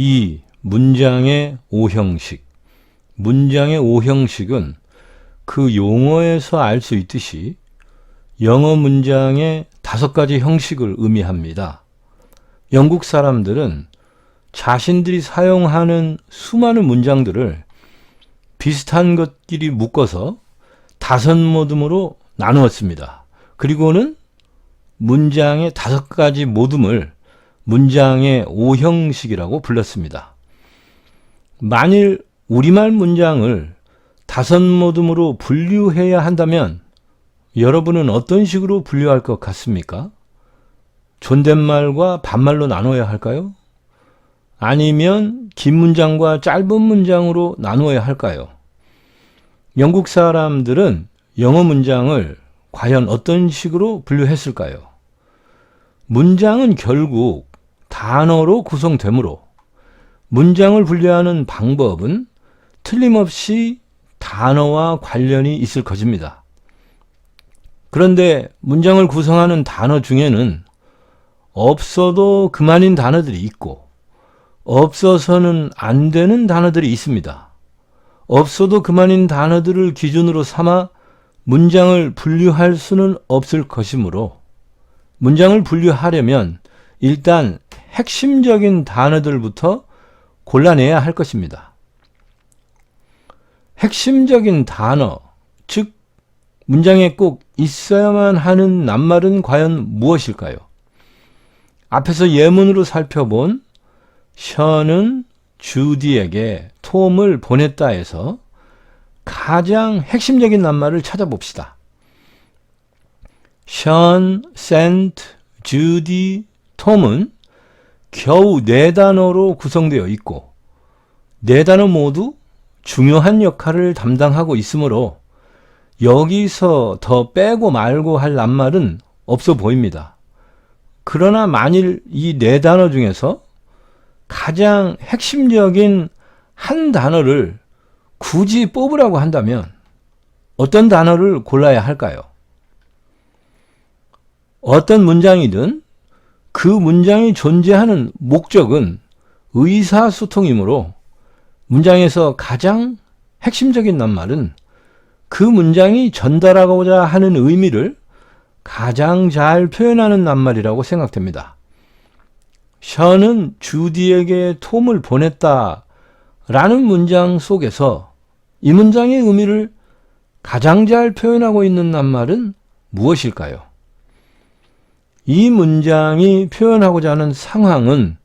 이 문장의 오형식. 문장의 오형식은 그 용어에서 알 수 있듯이 영어 문장의 다섯 가지 형식을 의미합니다. 영국 사람들은 자신들이 사용하는 수많은 문장들을 비슷한 것끼리 묶어서 다섯 모듬으로 나누었습니다. 그리고는 문장의 다섯 가지 모듬을 문장의 오형식이라고 불렀습니다. 만일 우리말 문장을 다섯 모듬으로 분류해야 한다면 여러분은 어떤 식으로 분류할 것 같습니까? 존댓말과 반말로 나눠야 할까요? 아니면 긴 문장과 짧은 문장으로 나누어야 할까요? 영국 사람들은 영어 문장을 과연 어떤 식으로 분류했을까요? 문장은 결국 단어로 구성되므로 문장을 분류하는 방법은 틀림없이 단어와 관련이 있을 것입니다. 그런데 문장을 구성하는 단어 중에는 없어도 그만인 단어들이 있고 없어서는 안 되는 단어들이 있습니다. 없어도 그만인 단어들을 기준으로 삼아 문장을 분류할 수는 없을 것이므로 문장을 분류하려면 일단 핵심적인 단어들부터 골라내야 할 것입니다. 핵심적인 단어, 즉 문장에 꼭 있어야만 하는 낱말은 과연 무엇일까요? 앞에서 예문으로 살펴본 션은 주디에게 톰을 보냈다 해서 가장 핵심적인 낱말을 찾아봅시다. 션, 센트, 주디, 톰은 겨우 네 단어로 구성되어 있고 네 단어 모두 중요한 역할을 담당하고 있으므로 여기서 더 빼고 말고 할 낱말은 없어 보입니다. 그러나 만일 이 네 단어 중에서 가장 핵심적인 한 단어를 굳이 뽑으라고 한다면 어떤 단어를 골라야 할까요? 어떤 문장이든 그 문장이 존재하는 목적은 의사소통이므로 문장에서 가장 핵심적인 낱말은 그 문장이 전달하고자 하는 의미를 가장 잘 표현하는 낱말이라고 생각됩니다. 션은 주디에게 톰을 보냈다 라는 문장 속에서 이 문장의 의미를 가장 잘 표현하고 있는 낱말은 무엇일까요? 이 문장이 표현하고자 하는 상황은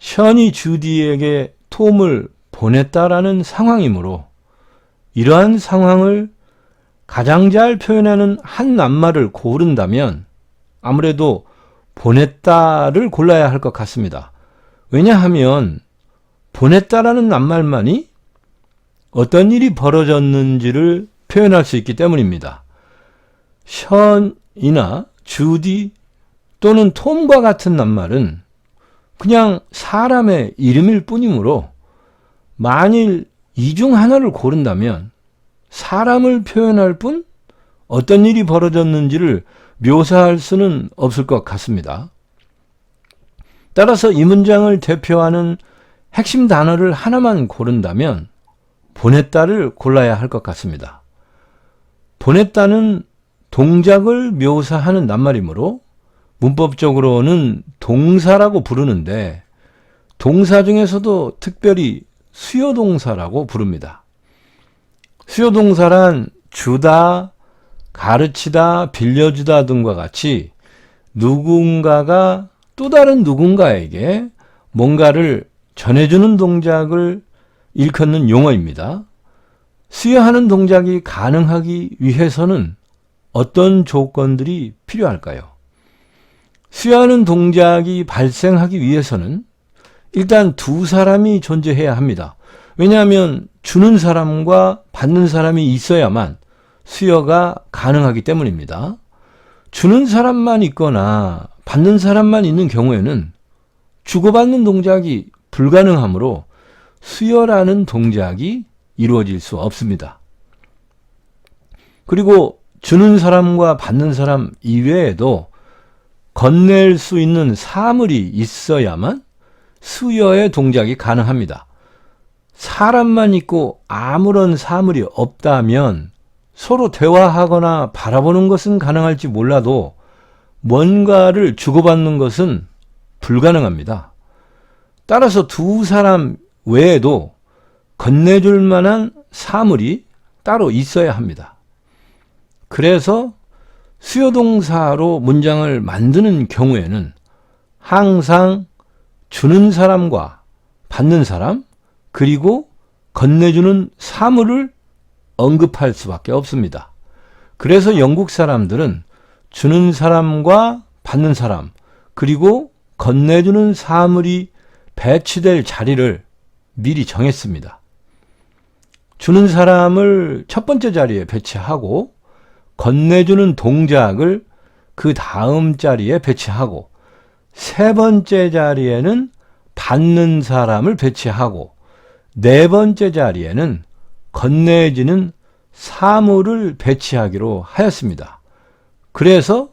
션이 주디에게 톰을 보냈다라는 상황이므로 이러한 상황을 가장 잘 표현하는 한 낱말을 고른다면 아무래도 보냈다를 골라야 할 것 같습니다. 왜냐하면 보냈다라는 낱말만이 어떤 일이 벌어졌는지를 표현할 수 있기 때문입니다. 션이나 주디 또는 톰과 같은 낱말은 그냥 사람의 이름일 뿐이므로 만일 이 중 하나를 고른다면 사람을 표현할 뿐 어떤 일이 벌어졌는지를 묘사할 수는 없을 것 같습니다. 따라서 이 문장을 대표하는 핵심 단어를 하나만 고른다면 보냈다를 골라야 할 것 같습니다. 보냈다는 동작을 묘사하는 낱말이므로 문법적으로는 동사라고 부르는데 동사 중에서도 특별히 수요동사라고 부릅니다. 수요동사란 주다, 가르치다, 빌려주다 등과 같이 누군가가 또 다른 누군가에게 뭔가를 전해주는 동작을 일컫는 용어입니다. 수여하는 동작이 가능하기 위해서는 어떤 조건들이 필요할까요? 수여하는 동작이 발생하기 위해서는 일단 두 사람이 존재해야 합니다. 왜냐하면 주는 사람과 받는 사람이 있어야만 수여가 가능하기 때문입니다. 주는 사람만 있거나 받는 사람만 있는 경우에는 주고받는 동작이 불가능하므로 수여라는 동작이 이루어질 수 없습니다. 그리고 주는 사람과 받는 사람 이외에도 건넬 수 있는 사물이 있어야만 수여의 동작이 가능합니다. 사람만 있고 아무런 사물이 없다면 서로 대화하거나 바라보는 것은 가능할지 몰라도 뭔가를 주고받는 것은 불가능합니다. 따라서 두 사람 외에도 건네줄 만한 사물이 따로 있어야 합니다. 그래서 수요동사로 문장을 만드는 경우에는 항상 주는 사람과 받는 사람, 그리고 건네주는 사물을 언급할 수밖에 없습니다. 그래서 영국 사람들은 주는 사람과 받는 사람, 그리고 건네주는 사물이 배치될 자리를 미리 정했습니다. 주는 사람을 첫 번째 자리에 배치하고 건네주는 동작을 그 다음 자리에 배치하고 세 번째 자리에는 받는 사람을 배치하고 네 번째 자리에는 건네지는 사물을 배치하기로 하였습니다. 그래서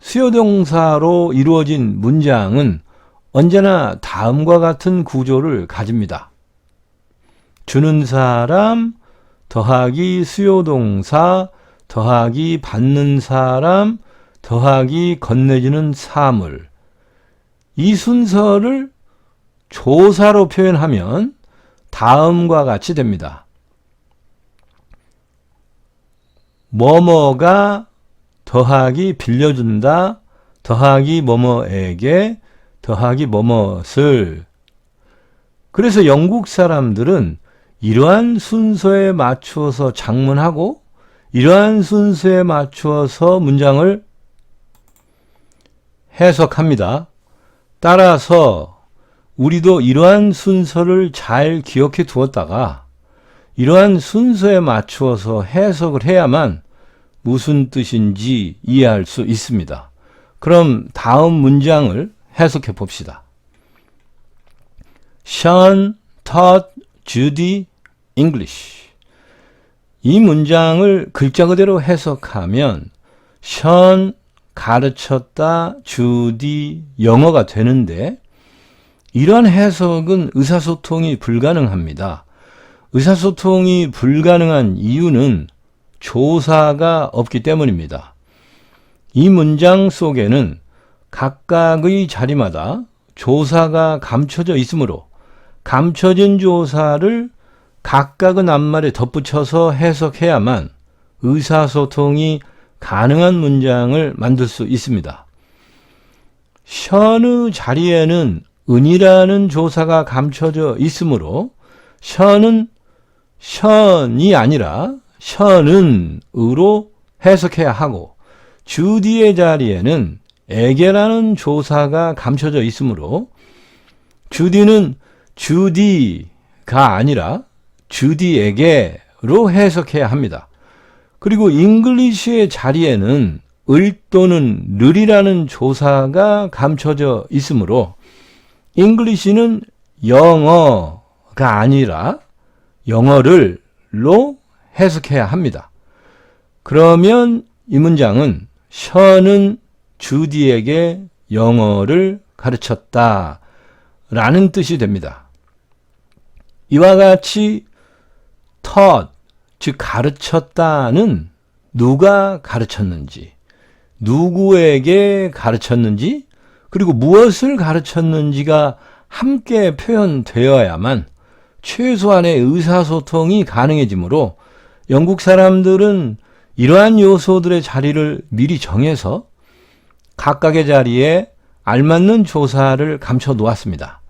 수요동사로 이루어진 문장은 언제나 다음과 같은 구조를 가집니다. 주는 사람 더하기 수요동사 더하기 받는 사람 더하기 건네주는 사물 이 순서를 조사로 표현하면 다음과 같이 됩니다. 뭐뭐가 더하기 빌려준다 더하기 뭐뭐에게 더하기 뭐뭇을 그래서 영국 사람들은 이러한 순서에 맞추어서 장문하고 이러한 순서에 맞추어서 문장을 해석합니다. 따라서 우리도 이러한 순서를 잘 기억해 두었다가 이러한 순서에 맞추어서 해석을 해야만 무슨 뜻인지 이해할 수 있습니다. 그럼 다음 문장을 해석해 봅시다. Sean taught Judy English. 이 문장을 글자 그대로 해석하면 Sean 가르쳤다 주디 영어가 되는데 이런 해석은 의사소통이 불가능합니다. 의사소통이 불가능한 이유는 조사가 없기 때문입니다. 이 문장 속에는 각각의 자리마다 조사가 감춰져 있으므로 감춰진 조사를 각각의 낱말에 덧붙여서 해석해야만 의사소통이 가능한 문장을 만들 수 있습니다. 션의 자리에는 은이라는 조사가 감춰져 있으므로 션은 션이 아니라 션은으로 해석해야 하고 주디의 자리에는 에게라는 조사가 감춰져 있으므로 주디는 주디가 아니라 주디에게로 해석해야 합니다. 그리고 잉글리시의 자리에는 을 또는 늘이라는 조사가 감춰져 있으므로 잉글리시는 영어가 아니라 영어를 로 해석해야 합니다. 그러면 이 문장은 션은 주디에게 영어를 가르쳤다 라는 뜻이 됩니다. 이와 같이 taught, 즉 가르쳤다는 누가 가르쳤는지, 누구에게 가르쳤는지, 그리고 무엇을 가르쳤는지가 함께 표현되어야만 최소한의 의사소통이 가능해지므로 영국 사람들은 이러한 요소들의 자리를 미리 정해서 각각의 자리에 알맞는 조사를 감춰 놓았습니다.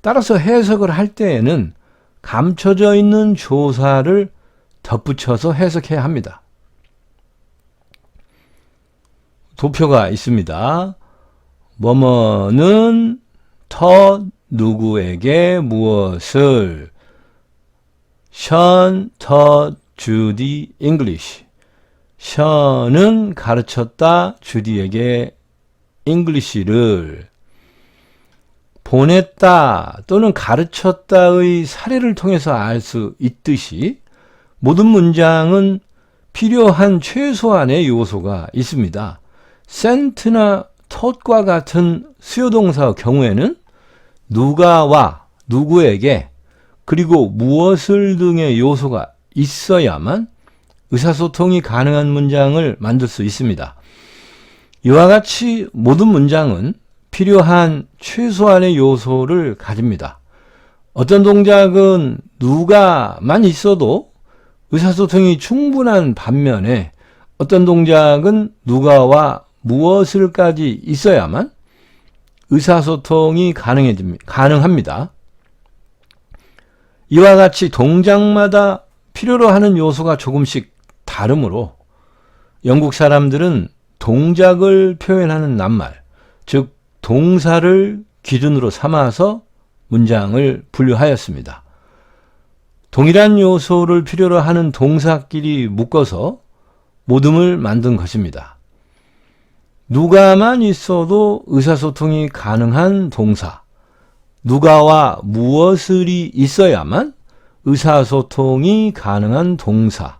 따라서 해석을 할 때에는 감춰져 있는 조사를 덧붙여서 해석해야 합니다. 도표가 있습니다. 뭐뭐는 터 누구에게 무엇을 션, 터, 주디, 잉글리시 션은 가르쳤다 주디에게 잉글리시를 보냈다 또는 가르쳤다의 사례를 통해서 알 수 있듯이 모든 문장은 필요한 최소한의 요소가 있습니다. 센트나 텄과 같은 수요동사 경우에는 누가와 누구에게 그리고 무엇을 등의 요소가 있어야만 의사소통이 가능한 문장을 만들 수 있습니다. 이와 같이 모든 문장은 필요한 최소한의 요소를 가집니다. 어떤 동작은 누가만 있어도 의사소통이 충분한 반면에 어떤 동작은 누가와 무엇을까지 있어야만 의사소통이. 가능합니다. 이와 같이 동작마다 필요로 하는 요소가 조금씩 다르므로 영국 사람들은 동작을 표현하는 낱말, 즉 동사를 기준으로 삼아서 문장을 분류하였습니다. 동일한 요소를 필요로 하는 동사끼리 묶어서 모둠을 만든 것입니다. 누가만 있어도 의사소통이 가능한 동사, 누가와 무엇을이 있어야만 의사소통이 가능한 동사,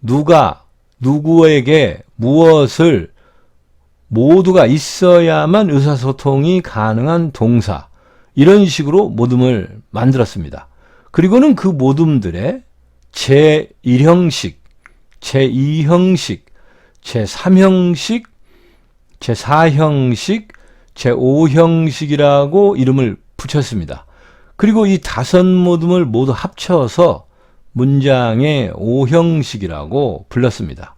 누가 누구에게 무엇을 모두가 있어야만 의사소통이 가능한 동사, 이런 식으로 모둠을 만들었습니다. 그리고는 그 모둠들의 제1형식, 제2형식, 제3형식, 제4형식, 제5형식이라고 이름을 붙였습니다. 그리고 이 다섯 모둠을 모두 합쳐서 문장의 5형식이라고 불렀습니다.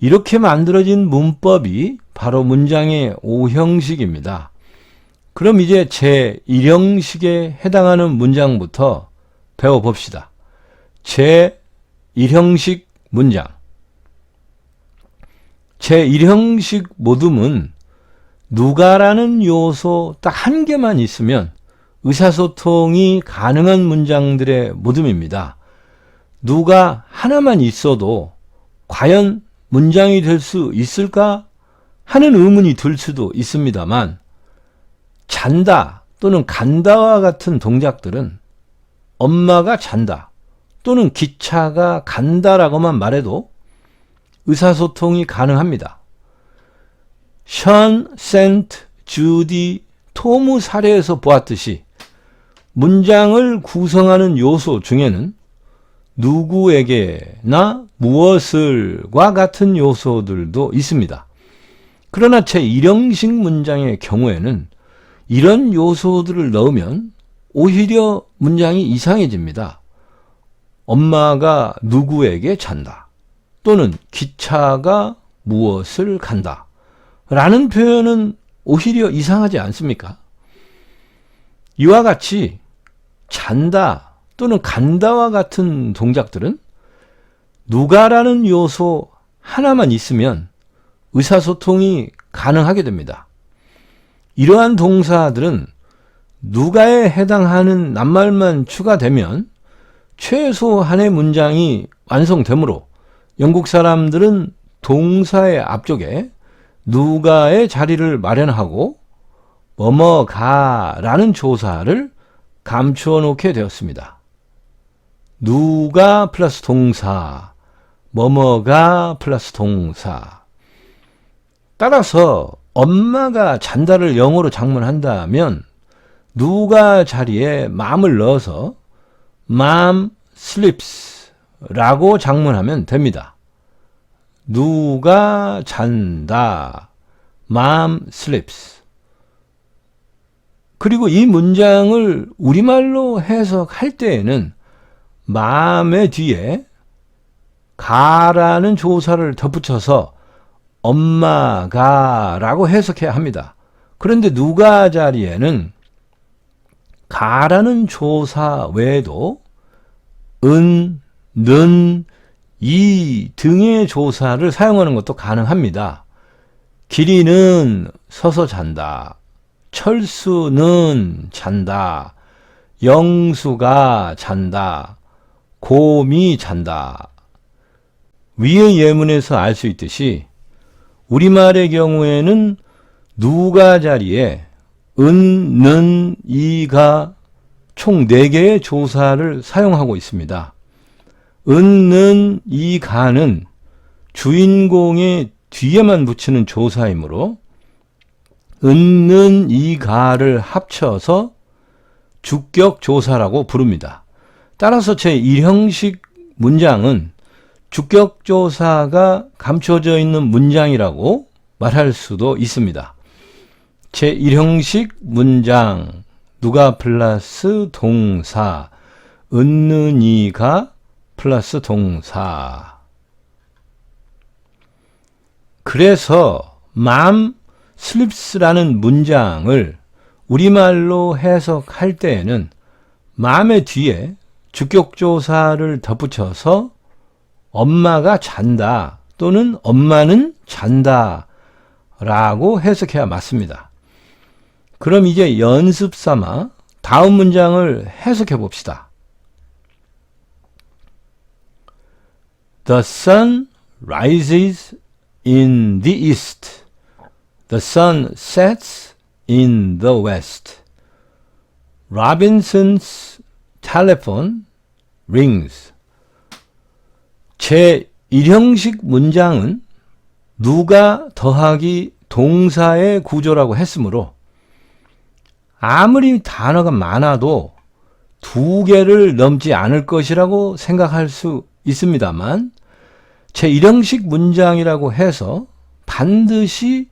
이렇게 만들어진 문법이 바로 문장의 5형식입니다. 그럼 이제 제 1형식에 해당하는 문장부터 배워봅시다. 제 1형식 문장. 제 1형식 모둠은 누가라는 요소 딱 한 개만 있으면 의사소통이 가능한 문장들의 모둠입니다. 누가 하나만 있어도 과연 문장이 될 수 있을까 하는 의문이 들 수도 있습니다만 잔다 또는 간다와 같은 동작들은 엄마가 잔다 또는 기차가 간다라고만 말해도 의사소통이 가능합니다. 션, 센트, 주디, 토무 사례에서 보았듯이 문장을 구성하는 요소 중에는 누구에게나 무엇을과 같은 요소들도 있습니다. 그러나 제1형식 문장의 경우에는 이런 요소들을 넣으면 오히려 문장이 이상해집니다. 엄마가 누구에게 잔다. 또는 기차가 무엇을 간다. 라는 표현은 오히려 이상하지 않습니까? 이와 같이 잔다 또는 간다와 같은 동작들은 누가라는 요소 하나만 있으면 의사소통이 가능하게 됩니다. 이러한 동사들은 누가에 해당하는 낱말만 추가되면 최소한의 문장이 완성되므로 영국 사람들은 동사의 앞쪽에 누가의 자리를 마련하고 뭐뭐가라는 조사를 감추어 놓게 되었습니다. 누가 플러스 동사, 뭐뭐가 플러스 동사. 따라서 엄마가 잔다를 영어로 장문한다면 누가 자리에 마음을 넣어서 mom sleeps 라고 장문하면 됩니다. 누가 잔다. mom sleeps. 그리고 이 문장을 우리말로 해석할 때에는 마음의 뒤에 가라는 조사를 덧붙여서 엄마가 라고 해석해야 합니다. 그런데 누가 자리에는 가라는 조사 외에도 은, 는, 이 등의 조사를 사용하는 것도 가능합니다. 길이는 서서 잔다. 철수는 잔다. 영수가 잔다. 곰이 잔다. 위의 예문에서 알 수 있듯이 우리말의 경우에는 누가 자리에 은, 는, 이가 총 4개의 조사를 사용하고 있습니다. 은, 는, 이, 가는 주인공의 뒤에만 붙이는 조사이므로 은, 는, 이, 가를 합쳐서 주격 조사라고 부릅니다. 따라서 제 1형식 문장은 주격 조사가 감춰져 있는 문장이라고 말할 수도 있습니다. 제 1형식 문장 누가 플러스 동사 은느니가 플러스 동사 그래서 맘 슬립스라는 문장을 우리말로 해석할 때에는 맘의 뒤에 주격조사를 덧붙여서 엄마가 잔다 또는 엄마는 잔다 라고 해석해야 맞습니다. 그럼 이제 연습 삼아 다음 문장을 해석해 봅시다. The sun rises in the east. The sun sets in the west. Robinson's telephone rings. 제 1형식 문장은 누가 더하기 동사의 구조라고 했으므로 아무리 단어가 많아도 두 개를 넘지 않을 것이라고 생각할 수 있습니다만 제 1형식 문장이라고 해서 반드시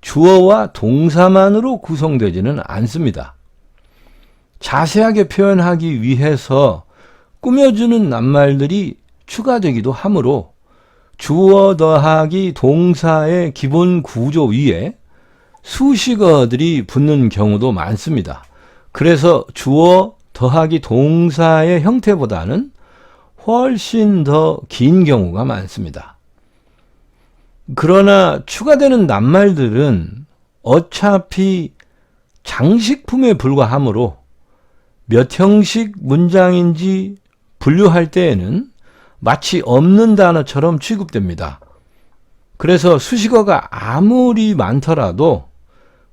주어와 동사만으로 구성되지는 않습니다. 자세하게 표현하기 위해서 꾸며주는 낱말들이 추가되기도 하므로 주어 더하기 동사의 기본 구조 위에 수식어들이 붙는 경우도 많습니다. 그래서 주어 더하기 동사의 형태보다는 훨씬 더 긴 경우가 많습니다. 그러나 추가되는 낱말들은 어차피 장식품에 불과하므로 몇 형식 문장인지 분류할 때에는 마치 없는 단어처럼 취급됩니다. 그래서 수식어가 아무리 많더라도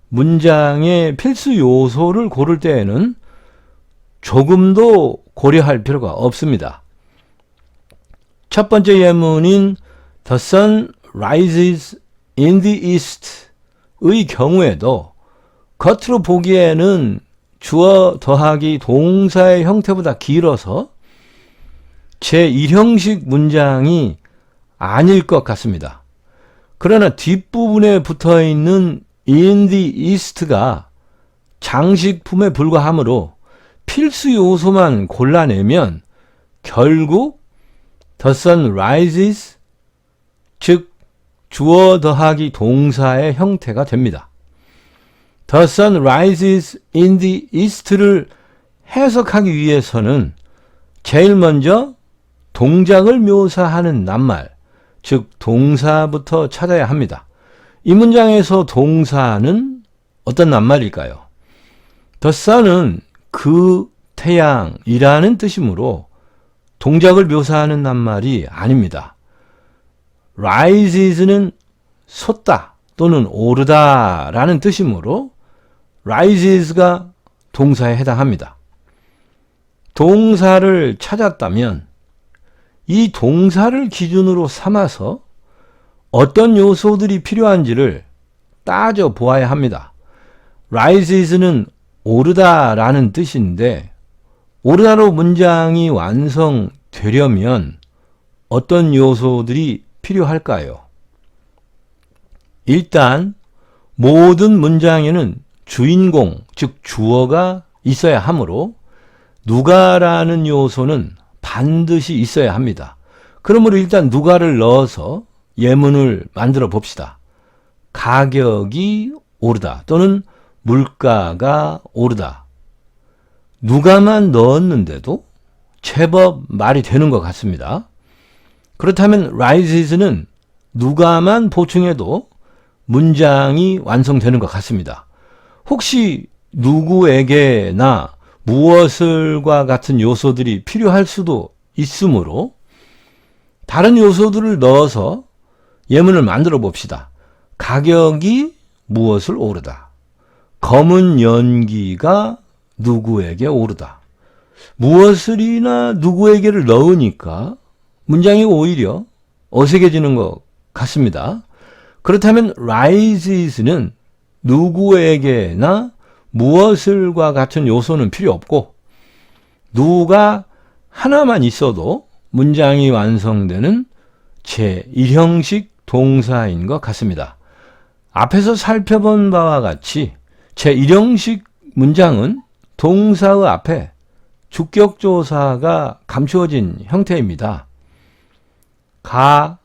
문장의 필수 요소를 고를 때에는 조금도 고려할 필요가 없습니다. 첫 번째 예문인 The sun rises in the east의 경우에도 겉으로 보기에는 주어 더하기 동사의 형태보다 길어서 제 1형식 문장이 아닐 것 같습니다. 그러나 뒷부분에 붙어 있는 in the east가 장식품에 불과하므로 필수 요소만 골라내면 결국 the sun rises 즉 주어 더하기 동사의 형태가 됩니다. The sun rises in the east를 해석하기 위해서는 제일 먼저 동작을 묘사하는 낱말, 즉 동사부터 찾아야 합니다. 이 문장에서 동사는 어떤 낱말일까요? The sun은 그 태양이라는 뜻이므로 동작을 묘사하는 낱말이 아닙니다. rises는 솟다 또는 오르다 라는 뜻이므로 rises가 동사에 해당합니다. 동사를 찾았다면 이 동사를 기준으로 삼아서 어떤 요소들이 필요한지를 따져 보아야 합니다. rises는 오르다라는 뜻인데 오르다로 문장이 완성되려면 어떤 요소들이 필요할까요? 일단 모든 문장에는 주인공, 즉 주어가 있어야 하므로 누가라는 요소는 반드시 있어야 합니다. 그러므로 일단 누가를 넣어서 예문을 만들어 봅시다. 가격이 오르다 또는 물가가 오르다. 누가만 넣었는데도 제법 말이 되는 것 같습니다. 그렇다면 rises는 누가만 보충해도 문장이 완성되는 것 같습니다. 혹시 누구에게나 무엇을과 같은 요소들이 필요할 수도 있으므로 다른 요소들을 넣어서 예문을 만들어 봅시다. 가격이 무엇을 오르다. 검은 연기가 누구에게 오르다. 무엇을이나 누구에게를 넣으니까 문장이 오히려 어색해지는 것 같습니다. 그렇다면 rises는 누구에게나 무엇을과 같은 요소는 필요 없고 누가 하나만 있어도 문장이 완성되는 제1형식 동사인 것 같습니다. 앞에서 살펴본 바와 같이 제1형식 문장은 동사의 앞에 주격조사가 감추어진 형태입니다. 가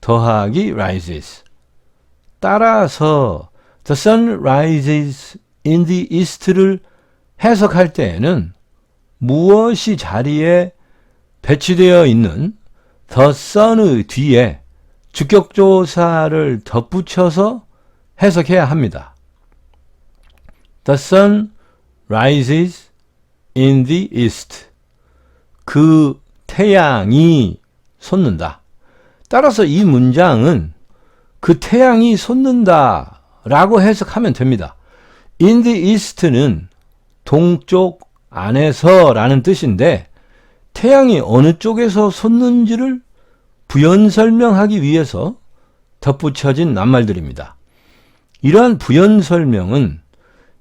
더하기 rises. 따라서 the sun rises in the east를 해석할 때에는 무엇이 자리에 배치되어 있는 the sun의 뒤에 주격조사를 덧붙여서 해석해야 합니다. The sun rises in the east. 그 태양이 솟는다. 따라서 이 문장은 그 태양이 솟는다 라고 해석하면 됩니다. In the east는 동쪽 안에서 라는 뜻인데 태양이 어느 쪽에서 솟는지를 부연 설명하기 위해서 덧붙여진 낱말들입니다. 이러한 부연 설명은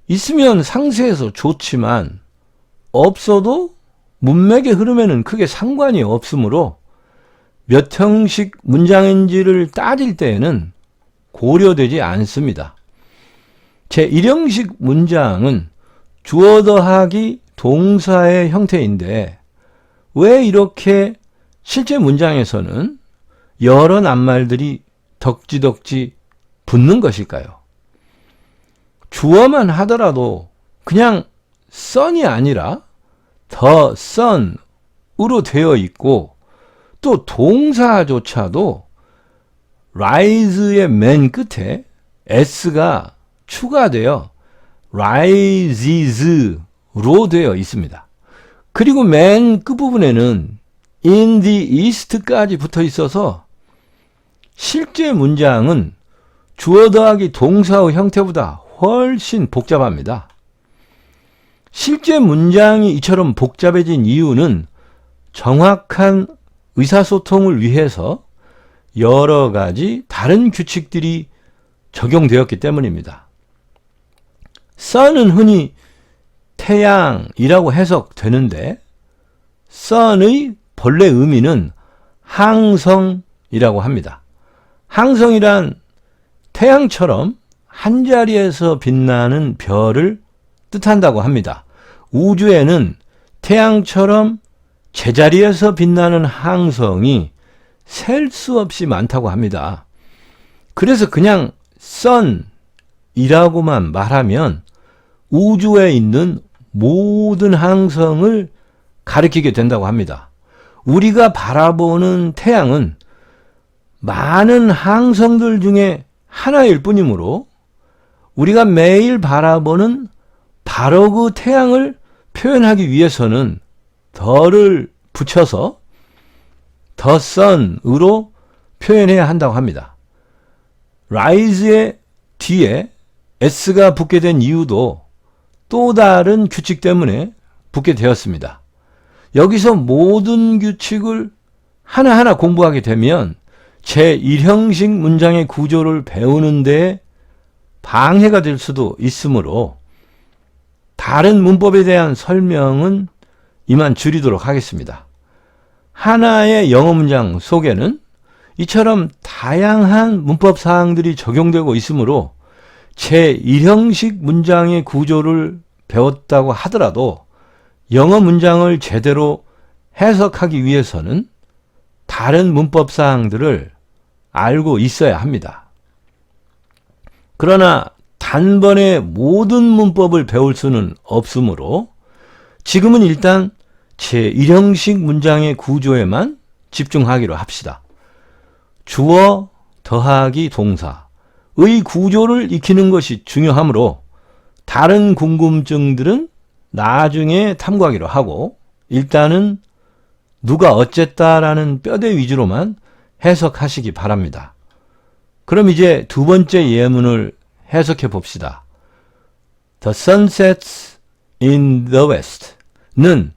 있으면 상세해서 좋지만 없어도 문맥의 흐름에는 크게 상관이 없으므로 몇 형식 문장인지를 따질 때에는 고려되지 않습니다. 제 1형식 문장은 주어 더하기 동사의 형태인데 왜 이렇게 실제 문장에서는 여러 낱말들이 덕지덕지 붙는 것일까요? 주어만 하더라도 그냥 sun이 아니라 the sun으로 되어 있고 또 동사조차도 rise의 맨 끝에 s가 추가되어 rises로 되어 있습니다. 그리고 맨 끝부분에는 in the east까지 붙어 있어서 실제 문장은 주어 더하기 동사의 형태보다 훨씬 복잡합니다. 실제 문장이 이처럼 복잡해진 이유는 정확한 의사소통을 위해서 여러 가지 다른 규칙들이 적용되었기 때문입니다. Sun은 흔히 태양이라고 해석되는데 sun의 본래 의미는 항성이라고 합니다. 항성이란 태양처럼 한 자리에서 빛나는 별을 뜻한다고 합니다. 우주에는 태양처럼 제자리에서 빛나는 항성이 셀 수 없이 많다고 합니다. 그래서 그냥 sun 이라고만 말하면 우주에 있는 모든 항성을 가리키게 된다고 합니다. 우리가 바라보는 태양은 많은 항성들 중에 하나일 뿐이므로 우리가 매일 바라보는 바로 그 태양을 표현하기 위해서는 더를 붙여서 the sun으로 표현해야 한다고 합니다. rise의 뒤에 s가 붙게 된 이유도 또 다른 규칙 때문에 붙게 되었습니다. 여기서 모든 규칙을 하나하나 공부하게 되면 제1형식 문장의 구조를 배우는데 방해가 될 수도 있으므로 다른 문법에 대한 설명은 이만 줄이도록 하겠습니다. 하나의 영어 문장 속에는 이처럼 다양한 문법 사항들이 적용되고 있으므로 제1형식 문장의 구조를 배웠다고 하더라도 영어 문장을 제대로 해석하기 위해서는 다른 문법 사항들을 알고 있어야 합니다. 그러나 단번에 모든 문법을 배울 수는 없으므로 지금은 일단 제1형식 문장의 구조에만 집중하기로 합시다. 주어 더하기 동사 의 구조를 익히는 것이 중요하므로 다른 궁금증들은 나중에 탐구하기로 하고 일단은 누가 어쨌다라는 뼈대 위주로만 해석하시기 바랍니다. 그럼 이제 두 번째 예문을 해석해 봅시다. The sun sets in the west는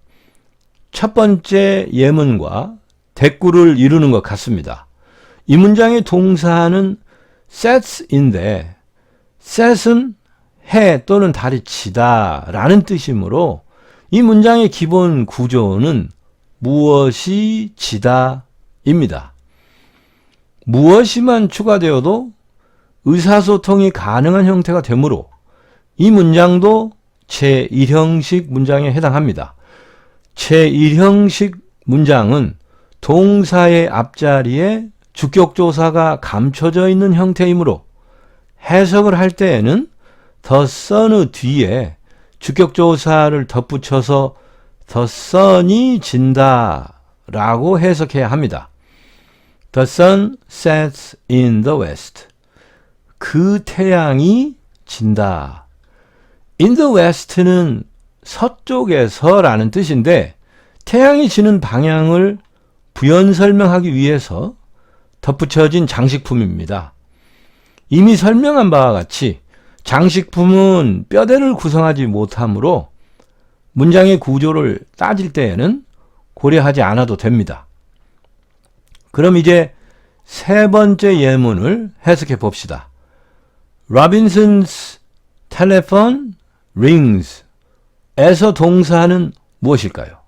첫 번째 예문과 대꾸를 이루는 것 같습니다. 이 문장의 동사는 sets인데 set은 해 또는 달이 지다 라는 뜻이므로 이 문장의 기본 구조는 무엇이 지다 입니다. 무엇이만 추가되어도 의사소통이 가능한 형태가 되므로 이 문장도 제1형식 문장에 해당합니다. 제1형식 문장은 동사의 앞자리에 주격조사가 감춰져 있는 형태이므로 해석을 할 때에는 the sun 뒤에 주격조사를 덧붙여서 the sun이 진다 라고 해석해야 합니다. The sun sets in the west. 그 태양이 진다. In the west는 서쪽에서라는 뜻인데 태양이 지는 방향을 부연 설명하기 위해서 덧붙여진 장식품입니다. 이미 설명한 바와 같이 장식품은 뼈대를 구성하지 못하므로 문장의 구조를 따질 때에는 고려하지 않아도 됩니다. 그럼 이제 세 번째 예문을 해석해 봅시다. Robinson's telephone rings 에서 동사는 무엇일까요?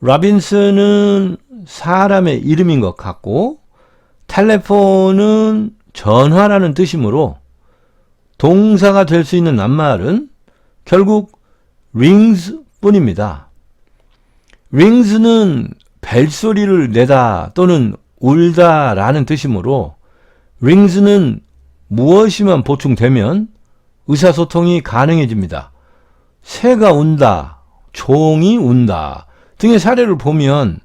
로빈슨은 사람의 이름인 것 같고 텔레폰은 전화라는 뜻이므로 동사가 될 수 있는 낱말은 결국 rings 뿐입니다. rings는 벨소리를 내다 또는 울다 라는 뜻이므로 rings는 무엇이만 보충되면 의사소통이 가능해집니다. 새가 운다, 종이 운다 등의 사례를 보면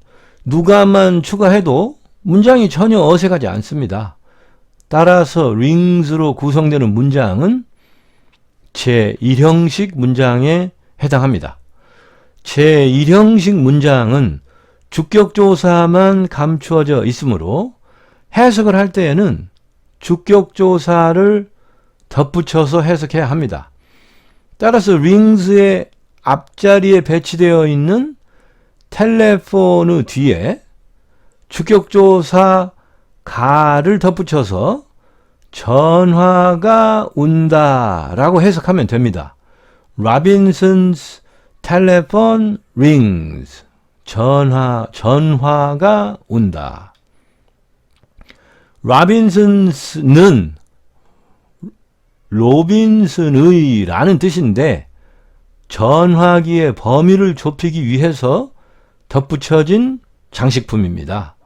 누가만 추가해도 문장이 전혀 어색하지 않습니다. 따라서 rings로 구성되는 문장은 제1형식 문장에 해당합니다. 제1형식 문장은 주격조사만 감추어져 있으므로 해석을 할 때에는 주격조사를 덧붙여서 해석해야 합니다. 따라서 rings의 앞자리에 배치되어 있는 텔레폰의 뒤에 주격조사 가를 덧붙여서 전화가 운다라고 해석하면 됩니다. Robinson's telephone rings. 전화, 전화가 온다. 로빈슨스는 로빈슨의 라는 뜻인데 전화기의 범위를 좁히기 위해서 덧붙여진 장식품입니다.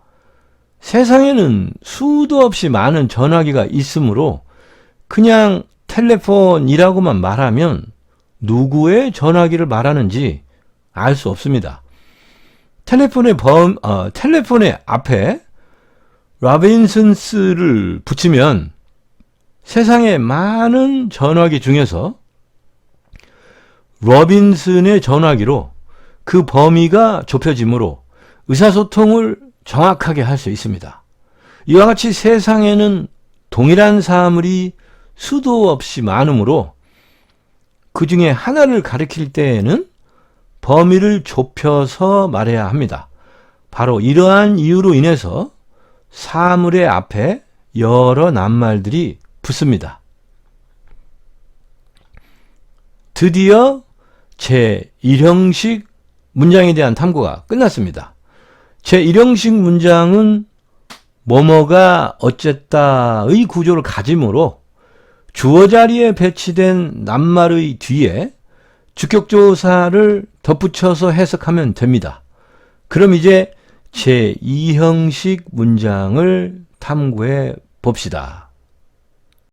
세상에는 수도 없이 많은 전화기가 있으므로 그냥 텔레폰이라고만 말하면 누구의 전화기를 말하는지 알 수 없습니다. 텔레폰의 범, 어, 텔레폰의 앞에 로빈슨스를 붙이면 세상의 많은 전화기 중에서 로빈슨의 전화기로 그 범위가 좁혀지므로 의사소통을 정확하게 할 수 있습니다. 이와 같이 세상에는 동일한 사물이 수도 없이 많으므로 그 중에 하나를 가리킬 때에는 범위를 좁혀서 말해야 합니다. 바로 이러한 이유로 인해서 사물의 앞에 여러 낱말들이 붙습니다. 드디어 제 1형식 문장에 대한 탐구가 끝났습니다. 제 1형식 문장은 뭐뭐가 어쨌다의 구조를 가지므로 주어 자리에 배치된 낱말의 뒤에 주격조사를 덧붙여서 해석하면 됩니다. 그럼 이제 제2형식 문장을 탐구해 봅시다.